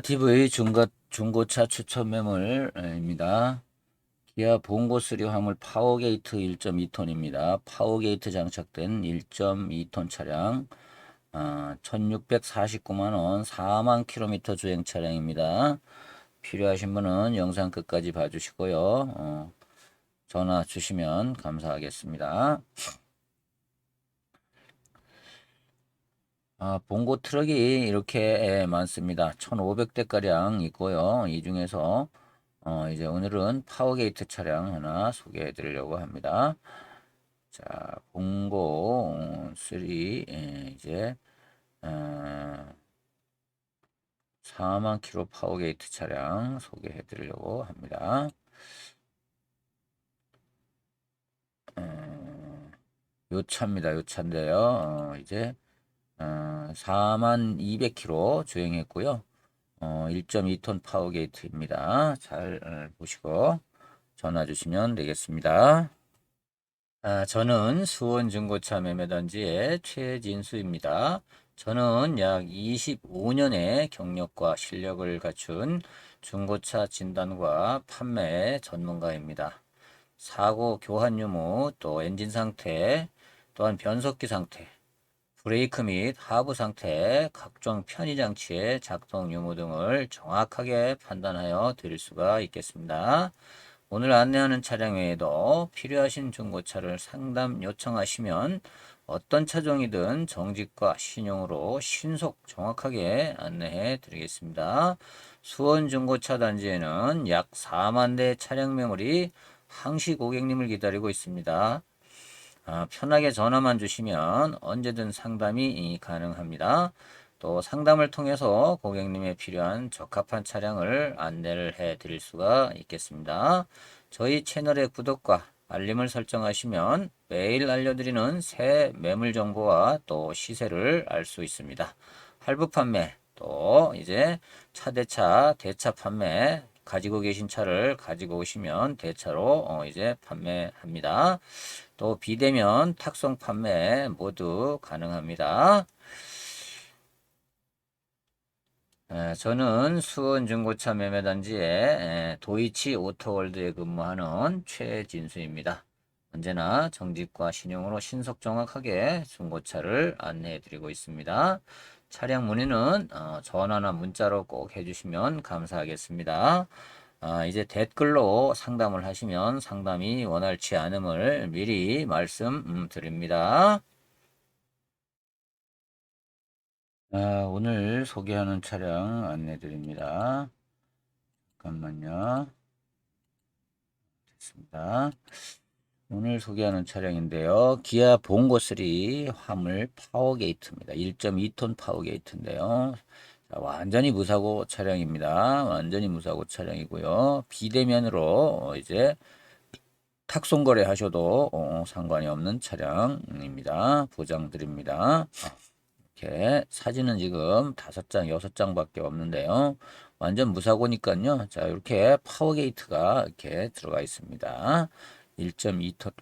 TV 중고, 중고차 추천 매물입니다. 기아 봉고 3 화물 파워게이트 1.2톤입니다. 파워게이트 장착된 1.2톤 차량 아, 1649만원 4만 킬로미터 주행 차량입니다. 필요하신 분은 영상 끝까지 봐주시고요. 어, 전화 주시면 감사하겠습니다. 아, 봉고 트럭이 이렇게 많습니다. 1500대가량 있고요. 이 중에서 어, 이제 오늘은 파워게이트 차량 하나 소개해 드리려고 합니다. 자, 봉고 3 예, 이제 어, 4만 킬로 파워게이트 차량 소개해 드리려고 합니다. 어, 요 차입니다. 요 차인데요. 어, 이제 어, 4만 200km 주행했고요. 어, 1.2톤 파워게이트입니다. 잘 어, 보시고 전화 주시면 되겠습니다. 아, 저는 수원중고차 매매단지의 최진수입니다. 저는 약 25년의 경력과 실력을 갖춘 중고차 진단과 판매 전문가입니다. 사고 교환 유무, 또 엔진 상태, 또한 변속기 상태, 브레이크 및 하부 상태, 각종 편의 장치의 작동 유무 등을 정확하게 판단하여 드릴 수가 있겠습니다. 오늘 안내하는 차량 외에도 필요하신 중고차를 상담 요청하시면 어떤 차종이든 정직과 신용으로 신속 정확하게 안내해 드리겠습니다. 수원 중고차 단지에는 약 4만 대 차량 매물이 항시 고객님을 기다리고 있습니다. 아, 편하게 전화만 주시면 언제든 상담이 가능합니다. 또 상담을 통해서 고객님의 필요한 적합한 차량을 안내를 해 드릴 수가 있겠습니다. 저희 채널의 구독과 알림을 설정하시면 매일 알려드리는 새 매물 정보와 또 시세를 알 수 있습니다. 할부 판매, 또 이제 차대차 대차 판매 가지고 계신 차를 가지고 오시면 대차로 어 이제 판매합니다. 또 비대면 탁송 판매 모두 가능합니다. 에, 저는 수원 중고차 매매단지의 도이치 오토월드에 근무하는 최진수입니다. 언제나 정직과 신용으로 신속 정확하게 중고차를 안내해 드리고 있습니다. 차량 문의는 어, 전화나 문자로 꼭 해주시면 감사하겠습니다. 아, 이제 댓글로 상담을 하시면 상담이 원활치 않음을 미리 말씀드립니다. 아, 오늘 소개하는 차량 안내 드립니다. 잠깐만요. 됐습니다. 오늘 소개하는 차량인데요. 기아 봉고 3 화물 파워게이트입니다. 1.2톤 파워게이트인데요. 자, 완전히 무사고 차량입니다. 완전히 무사고 차량이고요. 비대면으로 이제 탁송 거래 하셔도 어, 상관이 없는 차량입니다. 보장 드립니다. 이렇게 사진은 지금 다섯 장, 여섯 장밖에 없는데요. 완전 무사고니까요. 자, 이렇게 파워게이트가 이렇게 들어가 있습니다. 1.2톤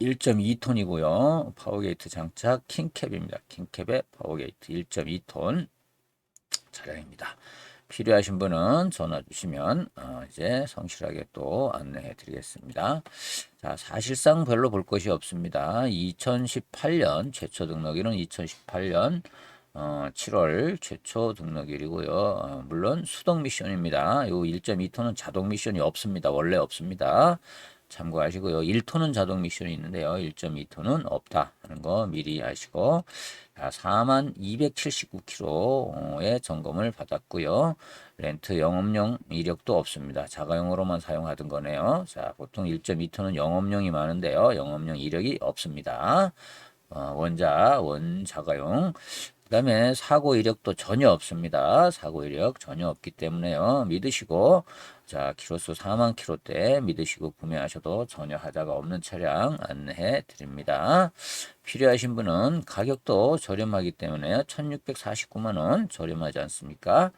1.2톤이고요. 파워게이트 장착 킹캡입니다. 킹캡의 파워게이트 1.2톤 차량입니다. 필요하신 분은 전화 주시면 어 이제 성실하게 또 안내해 드리겠습니다. 자, 사실상 별로 볼 것이 없습니다. 2018년 최초 등록일은 2018년 어, 7월 최초 등록일이고요. 어, 물론 수동 미션입니다. 요 1.2톤은 자동 미션이 없습니다. 원래 없습니다. 참고하시고요. 1톤은 자동 미션이 있는데요. 1.2톤은 없다 하는 거 미리 아시고 자, 4만 279km의 점검을 받았고요. 렌트 영업용 이력도 없습니다. 자가용으로만 사용하던 거네요. 자, 보통 1.2톤은 영업용이 많은데요. 영업용 이력이 없습니다. 어, 원자, 원자가용. 그 다음에 사고 이력도 전혀 없습니다. 사고 이력 전혀 없기 때문에요. 믿으시고 자, 키로수 4만 키로대 믿으시고 구매하셔도 전혀 하자가 없는 차량 안내해 드립니다. 필요하신 분은 가격도 저렴하기 때문에 1649만 원 저렴하지 않습니까?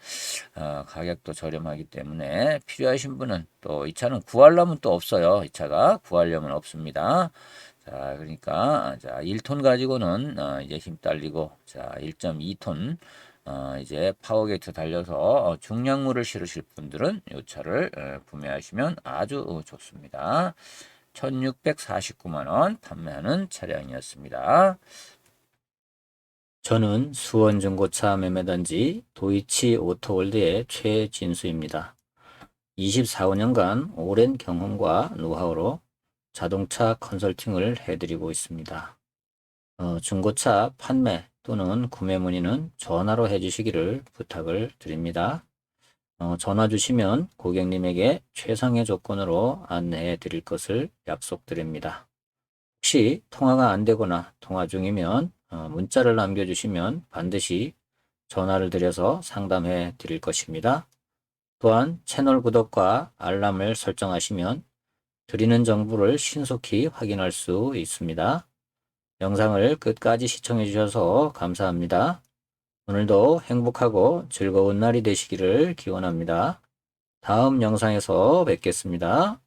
어, 가격도 저렴하기 때문에 필요하신 분은 또 이 차는 구하려면 또 없어요. 이 차가 구하려면 없습니다. 자, 그러니까 자, 1톤 가지고는 어, 이제 힘 딸리고 자, 1.2톤 어, 이제 파워게이트 달려서 어, 중량물을 실으실 분들은 이 차를 어, 구매하시면 아주 어, 좋습니다. 1649만 원 판매하는 차량이었습니다. 저는 수원 중고차 매매단지 도이치 오토월드의 최진수입니다. 24년간 오랜 경험과 노하우로 자동차 컨설팅을 해드리고 있습니다. 어, 중고차 판매 또는 구매 문의는 전화로 해주시기를 부탁을 드립니다. 어, 전화 주시면 고객님에게 최상의 조건으로 안내해 드릴 것을 약속드립니다. 혹시 통화가 안 되거나 통화 중이면 어, 문자를 남겨주시면 반드시 전화를 드려서 상담해 드릴 것입니다. 또한 채널 구독과 알람을 설정하시면 드리는 정보를 신속히 확인할 수 있습니다. 영상을 끝까지 시청해 주셔서 감사합니다. 오늘도 행복하고 즐거운 날이 되시기를 기원합니다. 다음 영상에서 뵙겠습니다.